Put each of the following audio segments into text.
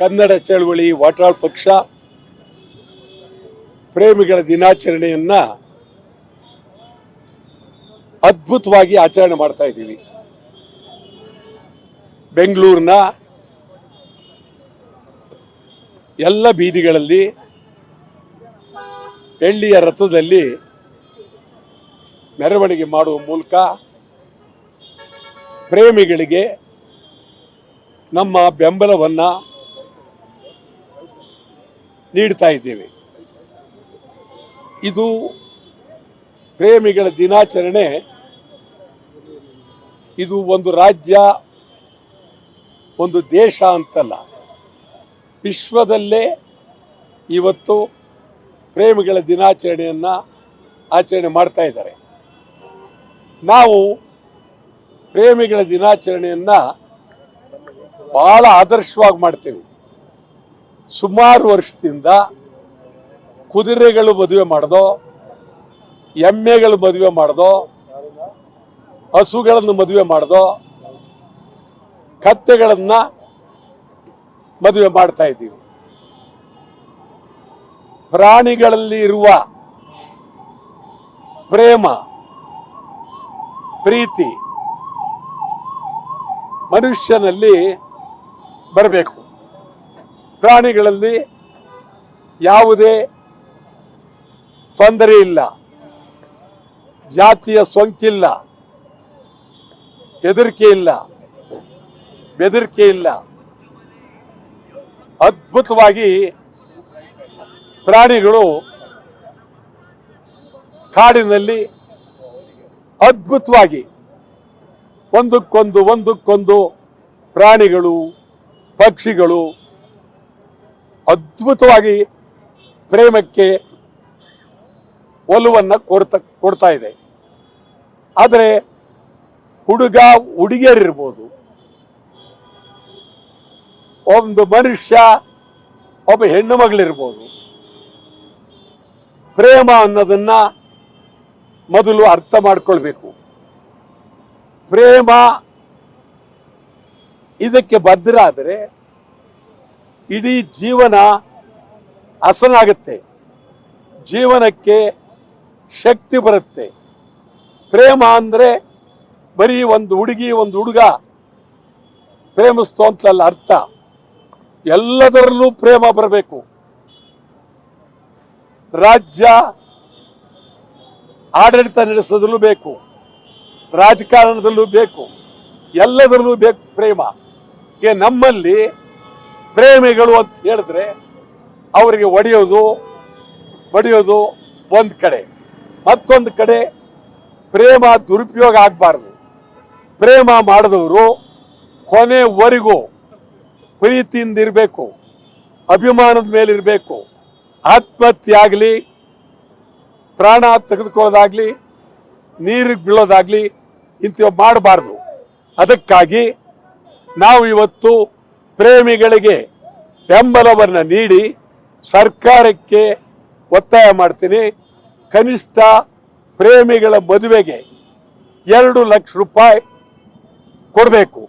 ಕನ್ನಡ ಚಳವಳಿ ವಾಟಾಳ್ ಪಕ್ಷ ಪ್ರೇಮಿಗಳ ದಿನಾಚರಣೆಯನ್ನ ಅದ್ಭುತವಾಗಿ ಆಚರಣೆ ಮಾಡ್ತಾ ಇದ್ದೀವಿ. ಬೆಂಗಳೂರಿನ ಎಲ್ಲ ಬೀದಿಗಳಲ್ಲಿ, ಬೆಳ್ಳಿಯ ರಥದಲ್ಲಿ ಮೆರವಣಿಗೆ ಮಾಡುವ ಮೂಲಕ ಪ್ರೇಮಿಗಳಿಗೆ ನಮ್ಮ ಬೆಂಬಲವನ್ನ ನೀಡ್ತಾ ಇದ್ದೇವೆ. ಇದು ಪ್ರೇಮಿಗಳ ದಿನಾಚರಣೆ. ಇದು ಒಂದು ರಾಜ್ಯ, ಒಂದು ದೇಶ ಅಂತಲ್ಲ. ವಿಶ್ವದಲ್ಲೇ ಇವತ್ತು ಪ್ರೇಮಿಗಳ ದಿನಾಚರಣೆಯನ್ನು ಆಚರಣೆ ಮಾಡ್ತಾ ಇದ್ದಾರೆ. ನಾವು ಪ್ರೇಮಿಗಳ ದಿನಾಚರಣೆಯನ್ನು ಬಹಳ ಆದರ್ಶವಾಗಿ ಮಾಡ್ತೇವೆ. ಸುಮಾರು ವರ್ಷದಿಂದ ಕುದುರೆಗಳು ಮದುವೆ ಮಾಡ್ದೋ, ಎಮ್ಮೆಗಳು ಮದುವೆ ಮಾಡ್ದೋ, ಹಸುಗಳನ್ನು ಮದುವೆ ಮಾಡ್ದೋ, ಕತ್ತೆಗಳನ್ನು ಮದುವೆ ಮಾಡ್ತಾ ಇದ್ದೀವಿ. ಪ್ರಾಣಿಗಳಲ್ಲಿ ಇರುವ ಪ್ರೇಮ, ಪ್ರೀತಿ ಮನುಷ್ಯನಲ್ಲಿ ಬರಬೇಕು. ಪ್ರಾಣಿಗಳಲ್ಲಿ ಯಾವುದೇ ತೊಂದರೆ ಇಲ್ಲ. ಜಾತಿಯ ಸೋಂಕಿಲ್ಲ. ಹೆದರಿಕೆ ಇಲ್ಲ. ಬೆದರಿಕೆ ಇಲ್ಲ. ಅದ್ಭುತವಾಗಿ ಪ್ರಾಣಿಗಳು ಕಾಡಿನಲ್ಲಿ ಅದ್ಭುತವಾಗಿ ಒಂದಕ್ಕೊಂದು ಒಂದಕ್ಕೊಂದು ಪ್ರಾಣಿಗಳು, ಪಕ್ಷಿಗಳು ಅದ್ಭುತವಾಗಿ ಪ್ರೇಮಕ್ಕೆ ಒಲುವನ್ನು ಕೊಡ್ತಾ ಕೊಡ್ತಾ ಇದೆ. ಆದರೆ ಹುಡುಗ ಹುಡುಗಿಯರಿರ್ಬೋದು. ಒಂದು ಮನುಷ್ಯ, ಒಬ್ಬ ಹೆಣ್ಣು ಮಗಳಿರ್ಬೋದು. ಪ್ರೇಮ ಅನ್ನೋದನ್ನು ಮೊದಲು ಅರ್ಥ ಮಾಡಿಕೊಳ್ಬೇಕು. ಪ್ರೇಮ ಇದಕ್ಕೆ ಬದ್ಧರಾದರೆ ಇಡೀ ಜೀವನ ಹಸನಾಗುತ್ತೆ. ಜೀವನಕ್ಕೆ ಶಕ್ತಿ ಬರುತ್ತೆ. ಪ್ರೇಮ ಅಂದರೆ ಬರೀ ಒಂದು ಹುಡುಗಿ, ಒಂದು ಹುಡುಗ. ಪ್ರೇಮಿಸ್ತು ಅಂತಲ್ಲ ಅರ್ಥ. ಎಲ್ಲದರಲ್ಲೂ ಪ್ರೇಮ ಬರಬೇಕು. ರಾಜ್ಯ ಆಡಳಿತ ನಡೆಸೋದ್ರಲ್ಲೂ ಬೇಕು. ರಾಜಕಾರಣದಲ್ಲೂ ಬೇಕು. ಎಲ್ಲದರಲ್ಲೂ ಬೇಕು ಪ್ರೇಮ. ನಮ್ಮಲ್ಲಿ ಪ್ರೇಮಿಗಳು ಅಂತ ಹೇಳಿದ್ರೆ ಅವರಿಗೆ ಒಡೆಯೋದು, ಬಡಿಯೋದು ಒಂದು ಕಡೆ. ಮತ್ತೊಂದು ಕಡೆ ಪ್ರೇಮ ದುರುಪಯೋಗ ಆಗಬಾರ್ದು. ಪ್ರೇಮ ಮಾಡಿದವರು ಕೊನೆವರೆಗೂ ಪ್ರೀತಿಯಿಂದ ಇರಬೇಕು ಅಭಿಮಾನದ ಮೇಲೆ ಇರಬೇಕು ಆತ್ಮಹತ್ಯೆ ಆಗಲಿ, ಪ್ರಾಣ ತೆಗೆದುಕೊಳ್ಳೋದಾಗಲಿ, ನೀರಿಗೆ ಬೀಳೋದಾಗಲಿ ಇಂಥವು ಮಾಡಬಾರ್ದು. ಅದಕ್ಕಾಗಿ ನಾವು ಇವತ್ತು ಪ್ರೇಮಿಗಳಿಗೆ ಬೆಂಬಲವನ್ನು ನೀಡಿ ಸರ್ಕಾರಕ್ಕೆ ಒತ್ತಾಯ ಮಾಡ್ತೀನಿ. ಕನಿಷ್ಠ ಪ್ರೇಮಿಗಳ ಮದುವೆಗೆ ಎರಡು ಲಕ್ಷ ರೂಪಾಯಿ ಕೊಡಬೇಕು.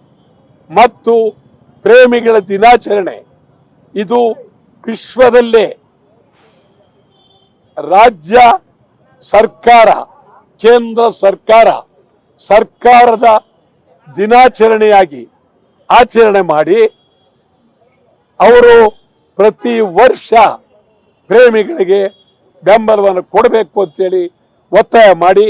ಮತ್ತು ಪ್ರೇಮಿಗಳ ದಿನಾಚರಣೆ ಇದು ವಿಶ್ವದಲ್ಲೇ ರಾಜ್ಯ ಸರ್ಕಾರ, ಕೇಂದ್ರ ಸರ್ಕಾರ ಸರ್ಕಾರದ ದಿನಾಚರಣೆಯಾಗಿ ಆಚರಣೆ ಮಾಡಿ ಅವರು ಪ್ರತಿ ವರ್ಷ ಪ್ರೇಮಿಗಳಿಗೆ ಬೆಂಬಲವನ್ನು ಕೊಡಬೇಕು ಅಂತೇಳಿ ಒತ್ತಾಯ ಮಾಡಿ.